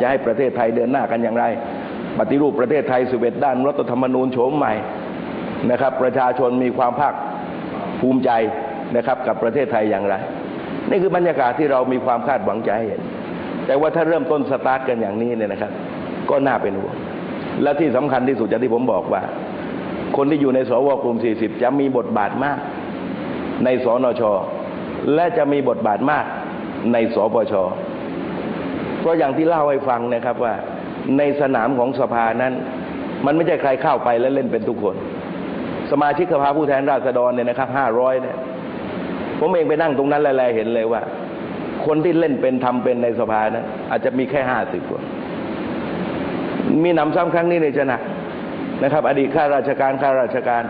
จะให้ประเทศไทยเดินหน้ากันอย่างไร ปฏิรูปประเทศไทยสิบเอ็ดด้านรัฐธรรมนูญโฉมใหม่นะครับ ประชาชนมีความภาคภูมิใจนะครับ กับประเทศไทยอย่างไร นี่คือบรรยากาศที่เรามีความคาดหวังจะให้เห็น แต่ว่าถ้าเริ่มต้นสตาร์ทกันอย่างนี้เนี่ยนะครับ ก็น่าเป็นห่วงและที่สำคัญที่สุดอย่างที่ผมบอกว่า คนที่อยู่ในสวกลุ่ม 40 จะมีบทบาทมาก ในสนช และจะมีบทบาทมากในสปช เพราะอย่างที่เล่าให้ฟังนะครับว่าในสนามของสภานั้น มันไม่ใช่ใครเข้าไปแล้วเล่นเป็นทุกคน สมาชิกสภาผู้แทนราษฎรเนี่ยนะครับห้าร้อยเนี่ยผมเองไปนั่งตรงนั้นแล้วเห็นเลยว่า คนที่เล่นเป็นทำเป็นในสภานั้นอาจจะมีแค่ห้าสิบคน มีนำซ้ำครั้งนี้ในจะหนักนะครับ อดีตข้าราชการข้าราชการ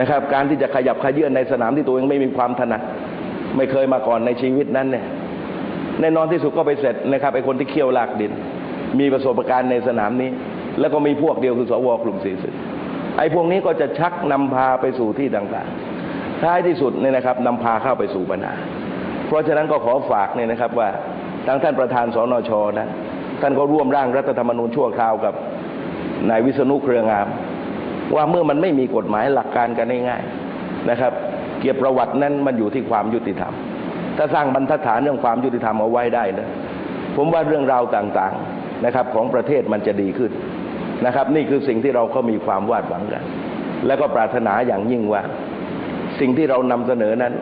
นะครับ การที่จะขยับขยื่นในสนามที่ตัวเองไม่มีความถนัด ไม่เคยมาก่อนในชีวิตนั้นเนี่ย แน่นอนที่สุดก็ไปเสร็จนะครับไอ้คนที่เคี่ยวลากดิน มีประสบการณ์ในสนามนี้ แล้วก็มีพวกเดียวคือสวกลุ่มสี่สิบไอ้พวกนี้ก็จะชักนำพาไปสู่ที่ต่างๆ ท้ายที่สุดเนี่ยนะครับนำพาเข้าไปสู่ปัญหาเพราะฉะนั้นก็ขอฝากเนี่ยนะครับว่าทางท่านประธานสนชนะท่านก็ร่วมร่างรัฐธรรมนูญชั่วคราวกับนายวิษณุเครืองาม ว่าเมื่อมันไม่มีกฎหมายหลักการกันง่ายๆนะครับ เกียรติประวัตินั้นมันอยู่ที่ความยุติธรรม ถ้าสร้างบรรทัดฐานเรื่องความยุติธรรมเอาไว้ได้นะผมว่าเรื่องราวต่างๆนะครับ ของประเทศมันจะดีขึ้นนะครับ นี่คือสิ่งที่เราก็มีความวาดหวังกัน และก็ปรารถนาอย่างยิ่งว่า สิ่งที่เรานำเสนอนั้น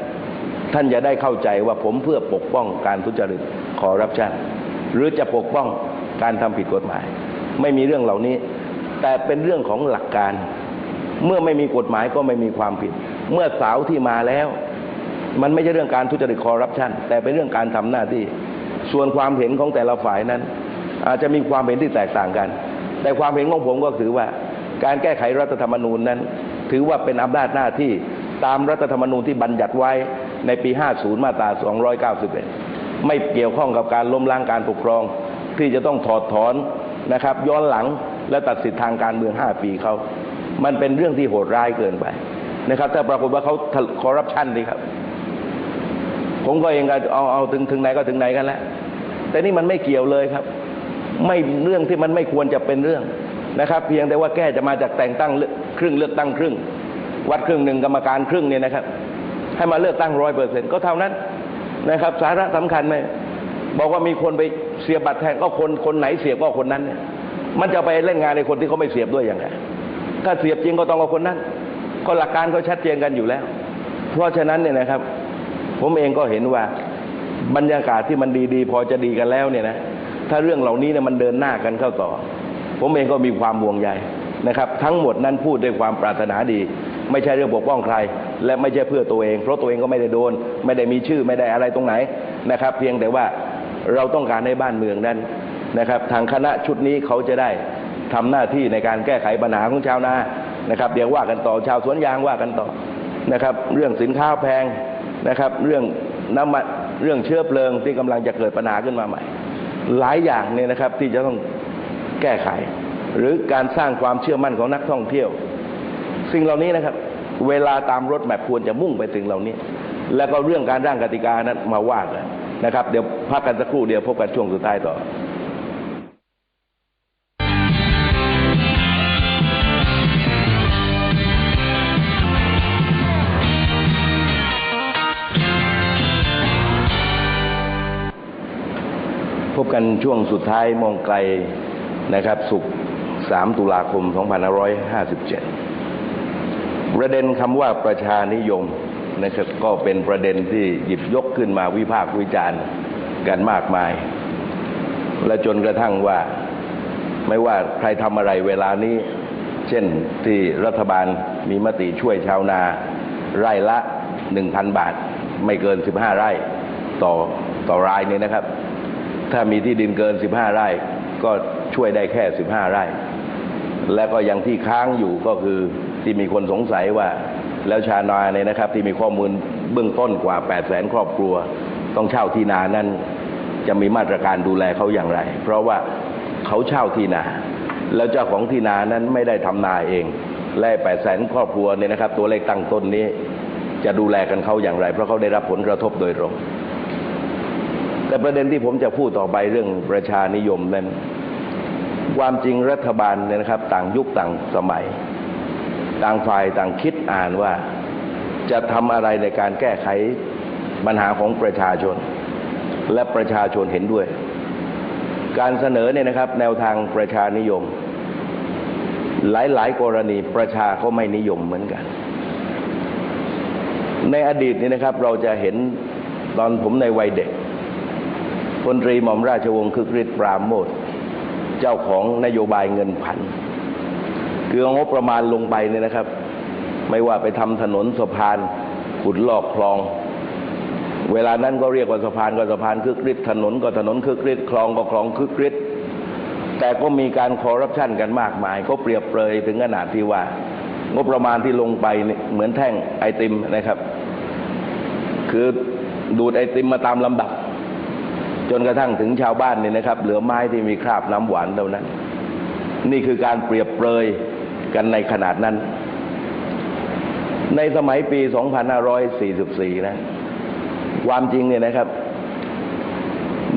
ท่านจะได้เข้าใจว่าผมเพื่อปกป้องการทุจริตคอร์รัปชันหรือจะปกป้องการทำผิดกฎหมาย ไม่มีเรื่องเหล่านี้ แต่เป็นเรื่องของหลักการ เมื่อไม่มีกฎหมายก็ไม่มีความผิด เมื่อสาวที่มาแล้ว มันไม่ใช่เรื่องการทุจริตคอร์รัปชันแต่เป็นเรื่องการทำหน้าที่ ส่วนความเห็นของแต่ละฝ่ายนั้น อาจจะมีความเห็นที่แตกต่างกัน แต่ความเห็นของผมก็คือว่า การแก้ไขรัฐธรรมนูญนั้น ถือว่าเป็นอำนาจหน้าที่ตามรัฐธรรมนูญที่บัญญัติไว้ในปี 50 มาตรา 291 ไม่เกี่ยวข้องกับการล้มล้างการปกครอง ที่จะต้องถอดถอนนะครับ ย้อนหลังและตัดสิทธิทางการเมือง 5 ปีเขา มันเป็นเรื่องที่โหดร้ายเกินไปนะครับ ถ้าปรากฏว่าเขาคอร์รัปชันดีครับ ผมก็เองก็เอาเอาถึงถึงไหนก็ถึงไหนกันแล้วแต่นี่มันไม่เกี่ยวเลยครับ ไม่เรื่องที่มันไม่ควรจะเป็นเรื่องนะครับ เพียงแต่ว่าแก้จะมาจากแต่งตั้งครึ่งเลือกตั้งครึ่ง วัดครึ่งหนึ่งกรรมการครึ่งเนี่ยนะครับ ให้มาเลือกตั้งร้อยเปอร์เซ็นต์ก็เท่านั้นนะครับ สาระสำคัญไหมบอกว่ามีคนไปเสียบัตรแทนก็คนคนไหนเสียบก็คนนั้นเนี่ยมันจะไปเล่นงานในคนที่เขาไม่เสียบด้วยอย่างไรถ้าเสียบจริงก็ต้องเอาคนนั้น ก็หลักการเขาชัดเจนกันอยู่แล้ว เพราะฉะนั้นเนี่ยนะครับ ผมเองก็เห็นว่าบรรยากาศที่มันดีๆ พอจะดีกันแล้วเนี่ยนะถ้าเรื่องเหล่านี้เนี่ยมันเดินหน้ากันเข้าต่อ ผมเองก็มีความห่วงใยนะครับ ทั้งหมดนั้นพูดด้วยความปรารถนาดี ไม่ใช่เรื่องปกป้องใคร และไม่ใช่เพื่อตัวเอง เพราะตัวเองก็ไม่ได้โดน ไม่ได้มีชื่อไม่ได้อะไรตรงไหนนะครับ เพียงแต่ว่าเราต้องการให้บ้านเมืองนั้นนะครับ ทางคณะชุดนี้เขาจะได้ทำหน้าที่ในการแก้ไขปัญหาของชาวนานะครับ เดี๋ยวว่ากันต่อชาวสวนยางว่ากันต่อนะครับ เรื่องสินค้าแพง นะครับ เรื่องน้ำมันเรื่องเชื้อเพลิงที่กำลังจะเกิดปัญหาขึ้นมาใหม่ หลายอย่างเนี่ยนะครับที่จะต้องแก้ไข หรือการสร้างความเชื่อมั่นของนักท่องเที่ยว สิ่งเหล่านี้นะครับ เวลาตามรถแมพควรจะมุ่งไปถึงเหล่านี้ แล้วก็เรื่องการร่างกติกานั้นมาว่ากันนะครับ เดี๋ยวพักกันสักครู่เดียวพบกันช่วงสุดท้ายต่อ กันช่วงสุดท้ายมองไกลนะครับสุกร์3ตุลาคม 2557 ประเด็นคำว่าประชานิยมนะครับก็เป็นประเด็นที่หยิบยกขึ้นมาวิพากษ์วิจารณ์กันมากมาย และจนกระทั่งว่าไม่ว่าใครทำอะไรเวลานี้ เช่นที่รัฐบาลมีมติช่วยชาวนา ไร่ละ 1,000 บาท ไม่เกิน 15 ไร่ต่อต่อรายนี่นะครับ ถ้ามีที่ดินเกิน 15 ไร่ ก็ช่วยได้แค่ 15 ไร่ และก็ยังที่ค้างอยู่ก็คือที่มีคนสงสัยว่า แล้วชาวนาเนี่ยนะครับ ที่มีข้อมูลเบื้องต้นกว่า 8 0 0แสนครอบครัว ต้องเช่าที่นานั้นจะมีมาตรการดูแลเขาอย่างไร เพราะว่าเขาเช่าที่นา แล้วเจ้าของที่นานั้นไม่ได้ทำนาเอง และ8 0 0แสนครอบครัวเนี่ยนะครับ ตัวเลขตั้งต้นนี้จะดูแลกันเขาอย่างไร เพราะเขาได้รับผลกระทบโดยตรง แต่ประเด็นที่ผมจะพูดต่อไปเรื่องประชานิยมนั้นความจริงรัฐบาลเนี่ยนะครับ ต่างยุคต่างสมัย ต่างฝ่ายต่างคิดอ่านว่าจะทำอะไรในการแก้ไขปัญหาของประชาชน และประชาชนเห็นด้วย การเสนอเนี่ยนะครับ แนวทางประชานิยม หลายๆ กรณีประชาก็ไม่นิยมเหมือนกัน ในอดีตนี่นะครับ เราจะเห็นตอนผมในวัยเด็ก พลตรีหม่อมราชวงศ์คึกฤทธิ์ปราโมทเจ้าของนโยบายเงินพัน คือเอางบประมาณลงไปเนี่ยนะครับ ไม่ว่าไปทำถนนสะพานขุดลอกคลอง เวลานั้นก็เรียกว่าสะพานก็สะพานคึกฤทธิ์ถนนก็ถนนคึกฤทธิ์คลองก็คลองคึกฤทธิ์แต่ก็มีการคอร์รัปชันกันมากมาย ก็เปรียบเปรยถึงขนาดที่ว่างบประมาณที่ลงไปเหมือนแท่งไอติมนะครับ คือดูดไอติมมาตามลำดับ จนกระทั่งถึงชาวบ้านเนี่ยนะครับ เหลือไม้ที่มีคราบน้ำหวานเท่านั้น นี่คือการเปรียบเปรยกันในขนาดนั้น ในสมัยปี 2544 นะ ความจริงเนี่ยนะครับ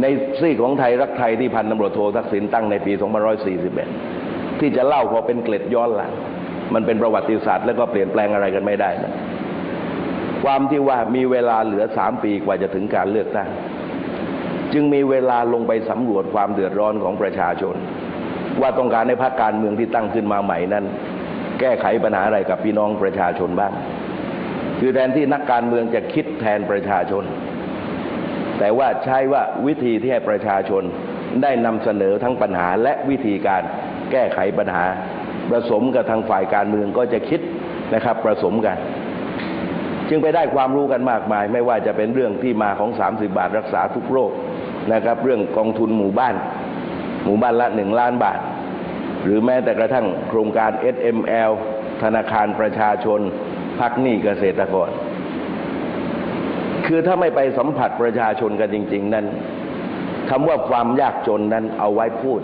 ในซีกของไทยรักไทยที่พันตำรวจโททักษิณตั้งในปี 2541 ที่จะเล่าพอเป็นเกล็ดย้อนหลัง มันเป็นประวัติศาสตร์แล้วก็เปลี่ยนแปลงอะไรกันไม่ได้นะความที่ว่ามีเวลาเหลือสามปีกว่าจะถึงการเลือกตั้ง จึงมีเวลาลงไปสำรวจความเดือดร้อนของประชาชน ว่าต้องการในพรรคการเมืองที่ตั้งขึ้นมาใหม่นั้น แก้ไขปัญหาอะไรกับพี่น้องประชาชนบ้าง คือแทนที่นักการเมืองจะคิดแทนประชาชน แต่ว่าใช้ว่าวิธีที่ให้ประชาชนได้นำเสนอทั้งปัญหาและวิธีการแก้ไขปัญหาผสมกับทางฝ่ายการเมืองก็จะคิดนะครับผสมกัน จึงไปได้ความรู้กันมากมาย ไม่ว่าจะเป็นเรื่องที่มาของ 30 บาทรักษาทุกโรค นะครับ เรื่องกองทุนหมู่บ้าน หมู่บ้านละหนึ่งล้านบาท หรือแม้แต่กระทั่งโครงการ SML ธนาคารประชาชนพักหนี้เกษตรกร คือถ้าไม่ไปสัมผัสประชาชนกันจริง ๆ นั้นคำว่าความยากจนนั้นเอาไว้พูด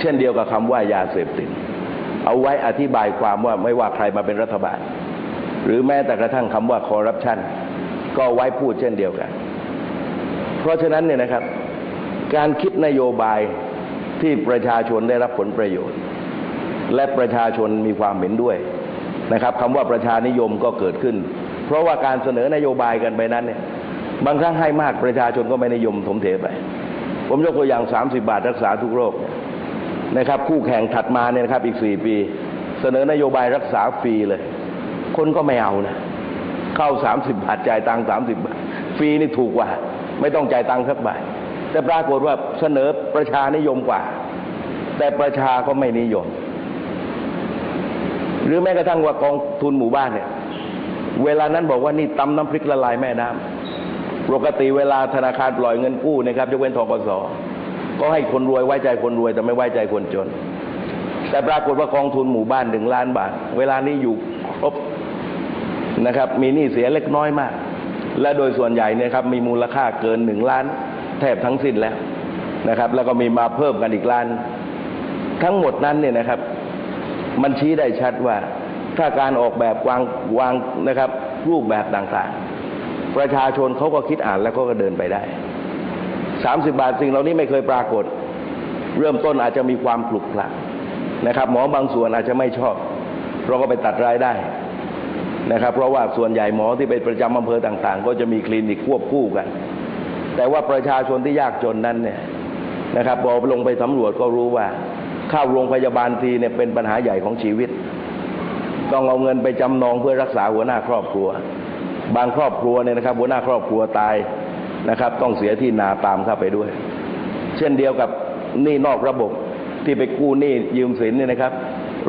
เช่นเดียวกับคำว่ายาเสพติดเอาไว้อธิบายความว่าไม่ว่าใครมาเป็นรัฐบาล หรือแม้แต่กระทั่งคำว่าคอร์รัปชันก็ไว้พูดเช่นเดียวกัน เพราะฉะนั้นเนี่ยนะครับ การคิดนโยบายที่ประชาชนได้รับผลประโยชน์ และประชาชนมีความเห็นด้วยนะครับคำว่าประชานิยมก็เกิดขึ้น เพราะว่าการเสนอนโยบายกันไปนั้นเนี่ยบางครั้งให้มากประชาชนก็ไม่นิยมถมเทไป ผมยกตัวอย่าง 30 บาทรักษาทุกโรคนะครับ คู่แข่งถัดมาเนี่ยนะครับอีก 4 ปี เสนอนโยบายรักษาฟรีเลย คนก็ไม่เอานะ เข้า 30 บาทจ่ายตังค์30 บาท ฟรีนี่ถูกกว่า ไม่ต้องจ่ายตังค์สักบาทแต่ปรากฏว่าเสนอประชานิยมกว่า แต่ประชาก็ไม่นิยม หรือแม้กระทั่งว่ากองทุนหมู่บ้านเนี่ย เวลานั้นบอกว่านี่ตำน้ำพริกละลายแม่น้ำปกติเวลาธนาคารปล่อยเงินกู้นะครับยกเว้นทกสก็ให้คนรวยไว้ใจคนรวย แต่ไม่ไว้ใจคนจน แต่ปรากฏว่ากองทุนหมู่บ้านหนึ่งล้านบาท เวลานี้อยู่ครบนะครับ มีหนี้เสียเล็กน้อยมาก และโดยส่วนใหญ่เนี่ยครับมีมูลค่าเกินหนึ่งล้านแทบทั้งสิ้นแล้วนะครับ แล้วก็มีมาเพิ่มกันอีกล้าน ทั้งหมดนั้นเนี่ยนะครับ มันชี้ได้ชัดว่าถ้าการออกแบบวางวางนะครับ รูปแบบต่างๆ ประชาชนเขาก็คิดอ่านแล้วก็เดินไปได้30บาทสิ่งเหล่านี้ไม่เคยปรากฏ เริ่มต้นอาจจะมีความปลุกปลักนะครับ หมอบางส่วนอาจจะไม่ชอบ เราก็ไปตัดรายได้ นะครับ เพราะว่าส่วนใหญ่หมอที่ไปประจำอำเภอต่างๆ ก็จะมีคลินิกควบคู่กัน แต่ว่าประชาชนที่ยากจนนั้นเนี่ยนะครับพอลงไปสำรวจก็รู้ว่าเข้าโรงพยาบาลทีเนี่ยเป็นปัญหาใหญ่ของชีวิต ต้องเอาเงินไปจำนองเพื่อรักษาหัวหน้าครอบครัว บางครอบครัวเนี่ยนะครับ หัวหน้าครอบครัวตายนะครับ ต้องเสียที่นาตามเข้าไปด้วย เช่นเดียวกับหนี้นอกระบบที่ไปกู้หนี้ยืมสินเนี่ยนะครับ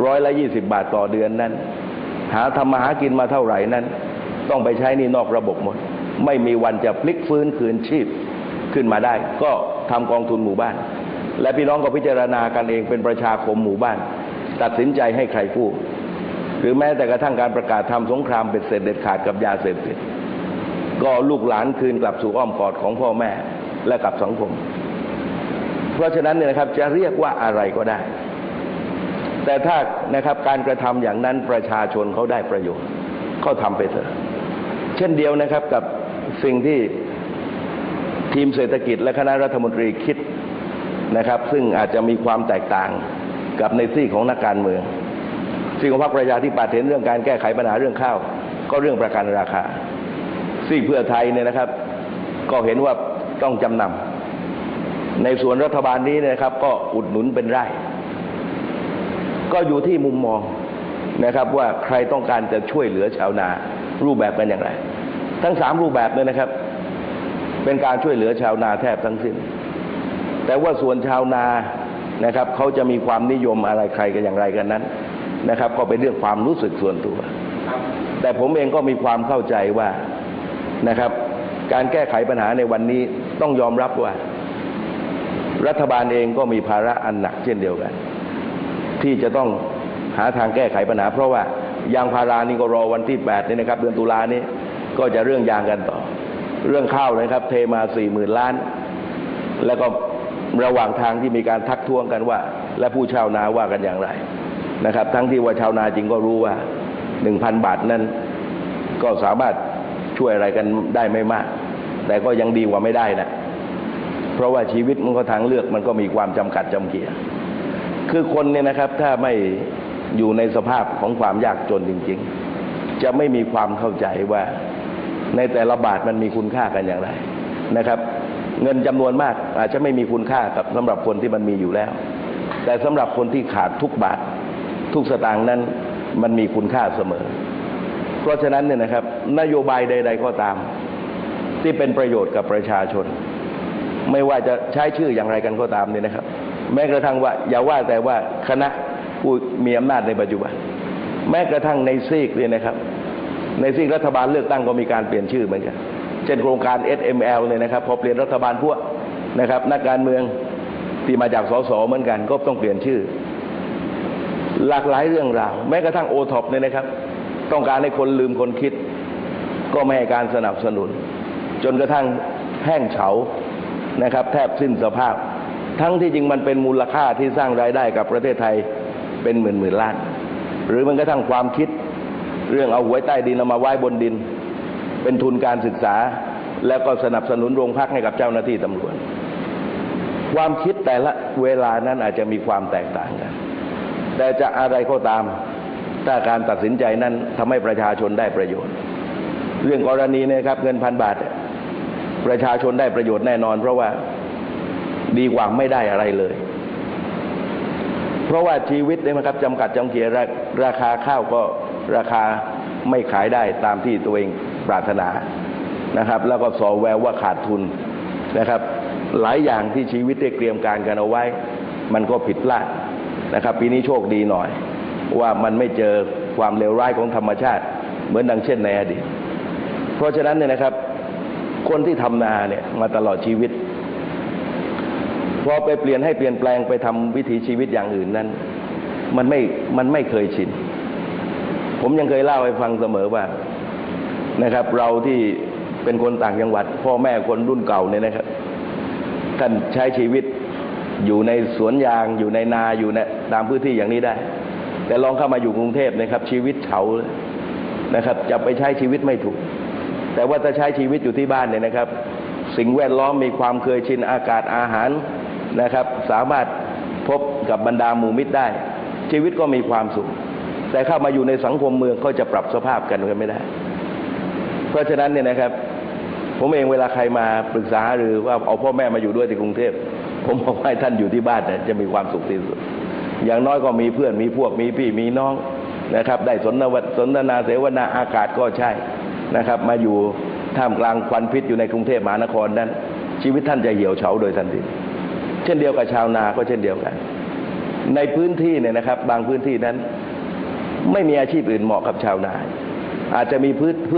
ร้อยละยี่สิบบาทต่อเดือนนั้น หาทำมาหากินมาเท่าไหร่นั้น ต้องไปใช้นี่นอกระบบหมด ไม่มีวันจะพลิกฟื้นคืนชีพขึ้นมาได้ ก็ทำกองทุนหมู่บ้าน และพี่น้องก็พิจารณากันเองเป็นประชาคมหมู่บ้าน ตัดสินใจให้ใครกู้หรือแม้แต่กระทั่งการประกาศทำสงครามเป็นเสร็จเด็ดขาดกับยาเสพติดก็ลูกหลานคืนกลับสู่อ้อมกอดของพ่อแม่และกับสังคม เพราะฉะนั้นเนี่ยนะครับจะเรียกว่าอะไรก็ได้ แต่ถ้านะครับการกระทำอย่างนั้นประชาชนเขาได้ประโยชน์เขาทำไปเถอะ เช่นเดียวนะครับกับสิ่งที่ทีมเศรษฐกิจและคณะรัฐมนตรีคิดนะครับ ซึ่งอาจจะมีความแตกต่างกับในที่ของนักการเมืองสิ่งของพรรคประชาธิปัตย์เห็นเรื่องการแก้ไขปัญหาเรื่องข้าว ก็เรื่องประกันราคาสิ่งเพื่อไทยเนี่ยนะครับ ก็เห็นว่าต้องจำนำในส่วนรัฐบาลนี้นยนะครับ ก็อุดหนุนเป็นไร่ ก็อยู่ที่มุมมองนะครับว่าใครต้องการจะช่วยเหลือชาวนารูปแบบกันอย่างไร ทั้งสามรูปแบบเลยนะครับ เป็นการช่วยเหลือชาวนาแทบทั้งสิ้น แต่ว่าส่วนชาวนานะครับเขาจะมีความนิยมอะไรใครกันอย่างไรกันนั้นนะครับ ก็เป็นเรื่องความรู้สึกส่วนตัว แต่ผมเองก็มีความเข้าใจว่านะครับ การแก้ไขปัญหาในวันนี้ต้องยอมรับว่า รัฐบาลเองก็มีภาระอันหนักเช่นเดียวกัน ที่จะต้องหาทางแก้ไขปัญหา เพราะว่ายางพารานี่ก็รอวันที่8นี่นะครับเดือนตุลานี้ก็จะเรื่องยางกันต่อ เรื่องข้าวนะครับ เทมาสี่หมื่นล้าน แล้วก็ระหว่างทางที่มีการทักท้วงกันว่า และผู้ชาวนาว่ากันอย่างไรนะครับ ทั้งที่ว่าชาวนาจริงก็รู้ว่าหนึ่งพันบาทนั้น ก็สามารถช่วยอะไรกันได้ไม่มาก แต่ก็ยังดีกว่าไม่ได้นะ เพราะว่าชีวิตมันก็ทางเลือกมันก็มีความจำกัดจำเกีย คือคนเนี่ยนะครับถ้าไม่อยู่ในสภาพของความยากจนจริง ๆ จะไม่มีความเข้าใจว่าในแต่ละบาทมันมีคุณค่ากันอย่างไรนะครับ เงินจำนวนมากอาจจะไม่มีคุณค่ากับสำหรับคนที่มันมีอยู่แล้ว แต่สำหรับคนที่ขาดทุกบาท ทุกสตางค์นั้นมันมีคุณค่าเสมอ เพราะฉะนั้นเนี่ยนะครับ นโยบายใด ๆ ก็ตาม ที่เป็นประโยชน์กับประชาชน ไม่ว่าจะใช้ชื่ออย่างไรกันก็ตามเนี่ยนะครับ แม้กระทั่งว่า อย่าว่าแต่ว่าคณะผู้มีอำนาจในปัจจุบัน แม้กระทั่งในซีกเนี่ยนะครับ ในซีกรัฐบาลเลือกตั้งก็มีการเปลี่ยนชื่อเหมือนกัน เช่นโครงการ SML เนี่ยนะครับ พอเปลี่ยนรัฐบาลพวกนะครับ นักการเมืองที่มาจากสสเหมือนกัน ก็ต้องเปลี่ยนชื่อ หลากหลายเรื่องราว แม้กระทั่งโอท็อปเนี่ยนะครับ ต้องการให้คนลืมคนคิด ก็ไม่ให้การสนับสนุน จนกระทั่งแห้งเฉานะครับ แทบสิ้นสภาพ ทั้งที่จริงมันเป็นมูลค่าที่สร้างรายได้กับประเทศไทยเป็นหมื่นหมื่นล้าน หรือมันกระทั่งความคิดเรื่องเอาหวยใต้ดินเอามาไว้บนดิน เป็นทุนการศึกษา แล้วก็สนับสนุนโรงพักให้กับเจ้าหน้าที่ตำรวจความคิดแต่ละเวลานั้นอาจจะมีความแตกต่างกัน แต่จะอะไรก็ตาม ถ้าการตัดสินใจนั้นทำให้ประชาชนได้ประโยชน์ เรื่องกรณีเนะครับเงินพันบาท ประชาชนได้ประโยชน์แน่นอน เพราะว่า ดีกว่าไม่ได้อะไรเลย เพราะว่าชีวิตเนี่ยนะครับจำกัดจำเกียราราคาข้าวก็ราคาไม่ขายได้ตามที่ตัวเองปรารถนานะครับ แล้วก็สอแววว่าขาดทุนนะครับ หลายอย่างที่ชีวิตได้เตรียมการกันเอาไว้ มันก็ผิดพลาดนะครับ ปีนี้โชคดีหน่อย ว่ามันไม่เจอความเลวร้ายของธรรมชาติ เหมือนดังเช่นในอดีตเพราะฉะนั้นเนี่ยนะครับ คนที่ทำนาเนี่ยมาตลอดชีวิต พอไปเปลี่ยนให้เปลี่ยนแปลงไปทำวิถีชีวิตอย่างอื่นนั้น มันไม่มันไม่เคยชิน ผมยังเคยเล่าให้ฟังเสมอว่านะครับ เราที่เป็นคนต่างจังหวัด พ่อแม่คนรุ่นเก่าเนี่ยนะครับ ท่านใช้ชีวิตอยู่ในสวนยางอยู่ในนาอยู่ในตามพื้นที่อย่างนี้ได้ แต่ลองเข้ามาอยู่กรุงเทพนะครับ ชีวิตเฉานะครับ จะไปใช้ชีวิตไม่ถูก แต่ว่าถ้าใช้ชีวิตอยู่ที่บ้านเนี่ยนะครับ สิ่งแวดล้อมมีความเคยชินอากาศอาหาร นะครับ สามารถพบกับบรรดาหมู่มิตรได้ ชีวิตก็มีความสุข แต่เข้ามาอยู่ในสังคมเมืองก็จะปรับสภาพกันกันไม่ได้ เพราะฉะนั้นเนี่ยนะครับ ผมเองเวลาใครมาปรึกษาหรือว่าเอาพ่อแม่มาอยู่ด้วยที่กรุงเทพผมบอกให้ท่านอยู่ที่บ้านเนี่ยจะมีความสุขที่สุด อย่างน้อยก็มีเพื่อนมีพวกมีพี่มีน้องนะครับ ได้สนทนาสนทนาเสวนาอากาศก็ใช่นะครับ มาอยู่ท่ามกลางควันพิษอยู่ในกรุงเทพมหานครนั้น ชีวิตท่านจะเหี่ยวเฉาโดยทันที เช่นเดียวกับชาวนาก็เช่นเดียวกัน ในพื้นที่เนี่ยนะครับ บางพื้นที่นั้น ไม่มีอาชีพอื่นเหมาะกับชาวนา อาจจะมีพืช